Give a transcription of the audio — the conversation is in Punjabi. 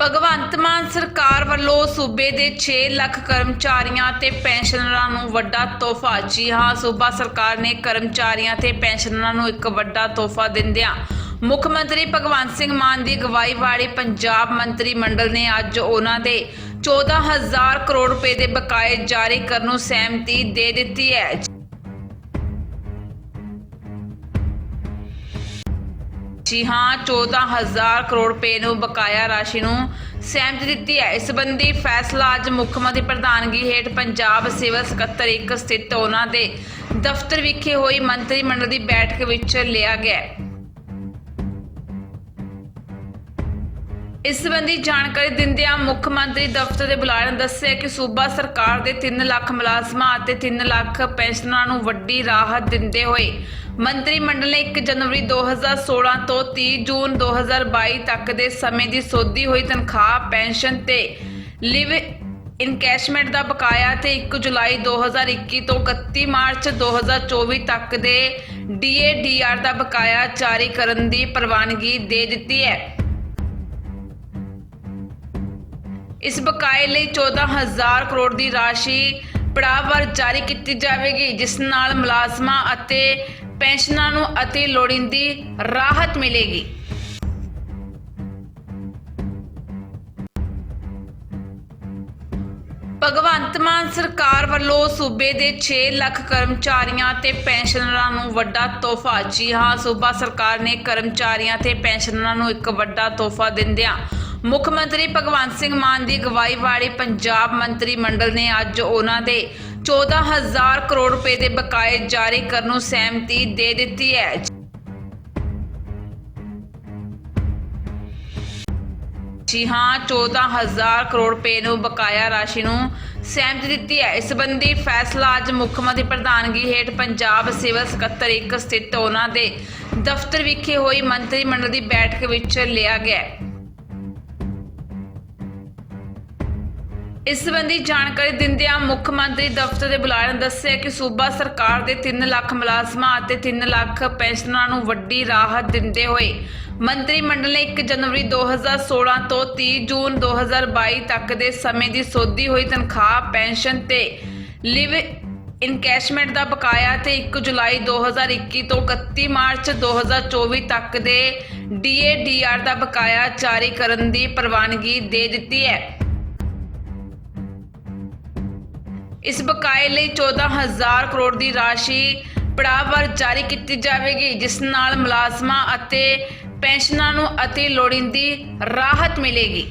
ਭਗਵੰਤ ਮਾਨ ਸਰਕਾਰ ਵੱਲੋਂ ਸੂਬੇ ਦੇ 6 ਲੱਖ ਕਰਮਚਾਰੀਆਂ ਤੇ ਪੈਨਸ਼ਨਰਾਂ ਨੂੰ ਵੱਡਾ ਤੋਹਫਾ। ਜੀ ਹਾਂ, ਸੂਬਾ ਸਰਕਾਰ ਨੇ ਕਰਮਚਾਰੀਆਂ ਤੇ ਪੈਨਸ਼ਨਰਾਂ ਨੂੰ ਇੱਕ ਵੱਡਾ ਤੋਹਫਾ ਦਿੰਦਿਆਂ ਮੁੱਖ ਮੰਤਰੀ ਭਗਵੰਤ ਸਿੰਘ ਮਾਨ ਦੀ ਅਗਵਾਈ ਵਾਲੇ ਪੰਜਾਬ ਮੰਤਰੀ ਮੰਡਲ ਨੇ ਅੱਜ ਉਹਨਾਂ ਦੇ 14000 ਕਰੋੜ ਰੁਪਏ ਦੇ ਬਕਾਏ ਜਾਰੀ ਕਰਨ ਨੂੰ ਸਹਿਮਤੀ ਦੇ ਦਿੱਤੀ ਹੈ। ਜੀ ਹਾਂ 14000 ਕਰੋੜ ਰੁਪਏ ਨੂੰ ਬਕਾਇਆ ਰਾਸ਼ੀ ਨੂੰ ਸਹਿਮਤੀ ਦਿੱਤੀ ਹੈ। ਇਸ ਸੰਬੰਧੀ ਫੈਸਲਾ ਅੱਜ ਮੁੱਖ ਮੰਤਰੀ ਪ੍ਰਧਾਨਗੀ ਹੇਠ ਪੰਜਾਬ ਸਿਵਲ ਸਕੱਤਰ ਇੱਕ ਸਥਿਤ ਉਹਨਾਂ ਦੇ ਦਫ਼ਤਰ ਵਿਖੇ ਹੋਈ ਮੰਤਰੀ ਮੰਡਲ ਦੀ ਬੈਠਕ ਵਿੱਚ ਲਿਆ ਗਿਆ ਇਸ ਸੰਬੰਧੀ ਜਾਣਕਾਰੀ ਦਿੰਦਿਆਂ ਮੁੱਖ ਮੰਤਰੀ ਦਫ਼ਤਰ ਦੇ ਬੁਲਾਰੇ ਨੇ ਦੱਸਿਆ ਕਿ ਸੂਬਾ ਸਰਕਾਰ ਦੇ 3 ਲੱਖ ਮੁਲਾਜ਼ਮਾਂ ਅਤੇ 3 ਲੱਖ ਪੈਨਸ਼ਨਰਾਂ ਨੂੰ ਵੱਡੀ ਰਾਹਤ ਦਿੰਦੇ ਹੋਏ ਮੰਤਰੀ ਮੰਡਲ ਨੇ 1 ਜਨਵਰੀ 2016 ਤੋਂ 30 ਜੂਨ 2022 ਤੱਕ ਦੇ ਸਮੇਂ ਦੀ ਸੋਧੀ ਹੋਈ ਤਨਖਾਹ, ਪੈਨਸ਼ਨ ਤੇ ਲਿਵ ਇਨਕੈਸ਼ਮੈਂਟ ਦਾ ਬਕਾਇਆ ਤੇ 1 ਜੁਲਾਈ 2021 ਤੋਂ 31 ਮਾਰਚ 2024 ਤੱਕ ਦੇ ਡੀਏਡੀਆਰ ਦਾ ਬਕਾਇਆ ਜਾਰੀ ਕਰਨ ਦੀ ਪ੍ਰਵਾਨਗੀ ਦੇ ਦਿੱਤੀ ਹੈ। ਇਸ ਬਕਾਏ ਲਈ 14000 ਕਰੋੜ ਦੀ ਰਾਸ਼ੀ ਪੜਾਵਰ ਜਾਰੀ ਕੀਤੀ ਜਾਵੇਗੀ, ਜਿਸ ਨਾਲ ਮੁਲਾਜ਼ਮਾਂ ਅਤੇ ਪੈਨਸ਼ਨਰਾਂ ਨੂੰ ਅਤੇ ਲੋੜੀਂਦੀ ਰਾਹਤ ਮਿਲੇਗੀ। ਭਗਵੰਤ ਮਾਨ ਸਰਕਾਰ ਵੱਲੋਂ ਸੂਬੇ ਦੇ 6 ਲੱਖ ਕਰਮਚਾਰੀਆਂ ਤੇ ਪੈਨਸ਼ਨਰਾਂ ਨੂੰ ਵੱਡਾ ਤੋਹਫਾ। ਜੀ ਹਾਂ, ਸੂਬਾ ਸਰਕਾਰ ਨੇ ਕਰਮਚਾਰੀਆਂ ਤੇ ਪੈਨਸ਼ਨਰਾਂ ਨੂੰ ਇੱਕ ਵੱਡਾ ਤੋਹਫਾ ਦਿੰਦਿਆਂ ਮੁੱਖ ਮੰਤਰੀ ਭਗਵੰਤ ਸਿੰਘ ਮਾਨ ਦੀ ਅਗਵਾਈ ਵਾਲੀ ਪੰਜਾਬ ਮੰਤਰੀ ਮੰਡਲ ਨੇ ਅੱਜ ਉਹਨਾਂ ਦੇ 14000 ਕਰੋੜ ਰੁਪਏ ਦੇ ਬਕਾਏ ਜਾਰੀ ਕਰਨ ਨੂੰ ਸਹਿਮਤੀ ਦੇ ਦਿੱਤੀ ਹੈ। ਜੀ ਹਾਂ 14000 ਕਰੋੜ ਰੁਪਏ ਨੂੰ ਬਕਾਇਆ ਰਾਸ਼ੀ ਨੂੰ ਸਹਿਮਤੀ ਦਿੱਤੀ ਹੈ। ਇਸ ਸੰਬੰਧੀ ਫੈਸਲਾ ਅੱਜ ਮੁੱਖ ਮੰਤਰੀ ਪ੍ਰਧਾਨਗੀ ਹੇਠ ਪੰਜਾਬ ਸਿਵਲ ਸਕੱਤਰ ਇੱਕ ਸਥਿਤ ਉਹਨਾਂ ਦੇ ਦਫ਼ਤਰ ਵਿਖੇ ਹੋਈ ਮੰਤਰੀ ਮੰਡਲ ਦੀ ਬੈਠਕ ਵਿੱਚ ਲਿਆ ਗਿਆ ਇਸ ਸੰਬੰਧੀ ਜਾਣਕਾਰੀ ਦਿੰਦਿਆਂ ਮੁੱਖ ਮੰਤਰੀ ਦਫ਼ਤਰ ਦੇ ਬੁਲਾਰੇ ਨੇ ਦੱਸਿਆ ਕਿ ਸੂਬਾ ਸਰਕਾਰ ਦੇ 3 ਲੱਖ ਮੁਲਾਜ਼ਮਾਂ ਅਤੇ 3 ਲੱਖ ਪੈਨਸ਼ਨਰਾਂ ਨੂੰ ਵੱਡੀ ਰਾਹਤ ਦਿੰਦੇ ਹੋਏ ਮੰਤਰੀ ਮੰਡਲ ਨੇ 1 ਜਨਵਰੀ 2016 ਤੋਂ 30 ਜੂਨ 2022 ਤੱਕ ਦੇ ਸਮੇਂ ਦੀ ਸੋਧੀ ਹੋਈ ਤਨਖਾਹ, ਪੈਨਸ਼ਨ ਤੇ ਲਿਵ ਇਨਕੈਸ਼ਮੈਂਟ ਦਾ ਬਕਾਇਆ ਤੇ 1 ਜੁਲਾਈ 2021 ਤੋਂ 31 ਮਾਰਚ 2024 ਤੱਕ ਦੇ ਡੀਏਡੀਆਰ ਦਾ ਬਕਾਇਆ ਜਾਰੀ ਕਰਨ ਦੀ ਪ੍ਰਵਾਨਗੀ ਦੇ ਦਿੱਤੀ ਹੈ। ਇਸ ਬਕਾਏ ਲਈ 14000 ਕਰੋੜ ਦੀ ਰਾਸ਼ੀ ਪੜਾਵਰ ਜਾਰੀ ਕੀਤੀ ਜਾਵੇਗੀ, ਜਿਸ ਨਾਲ ਮੁਲਾਜ਼ਮਾਂ ਅਤੇ ਪੈਨਸ਼ਨਾਂ ਨੂੰ ਅਤੀ ਲੋੜੀਂਦੀ ਰਾਹਤ ਮਿਲੇਗੀ।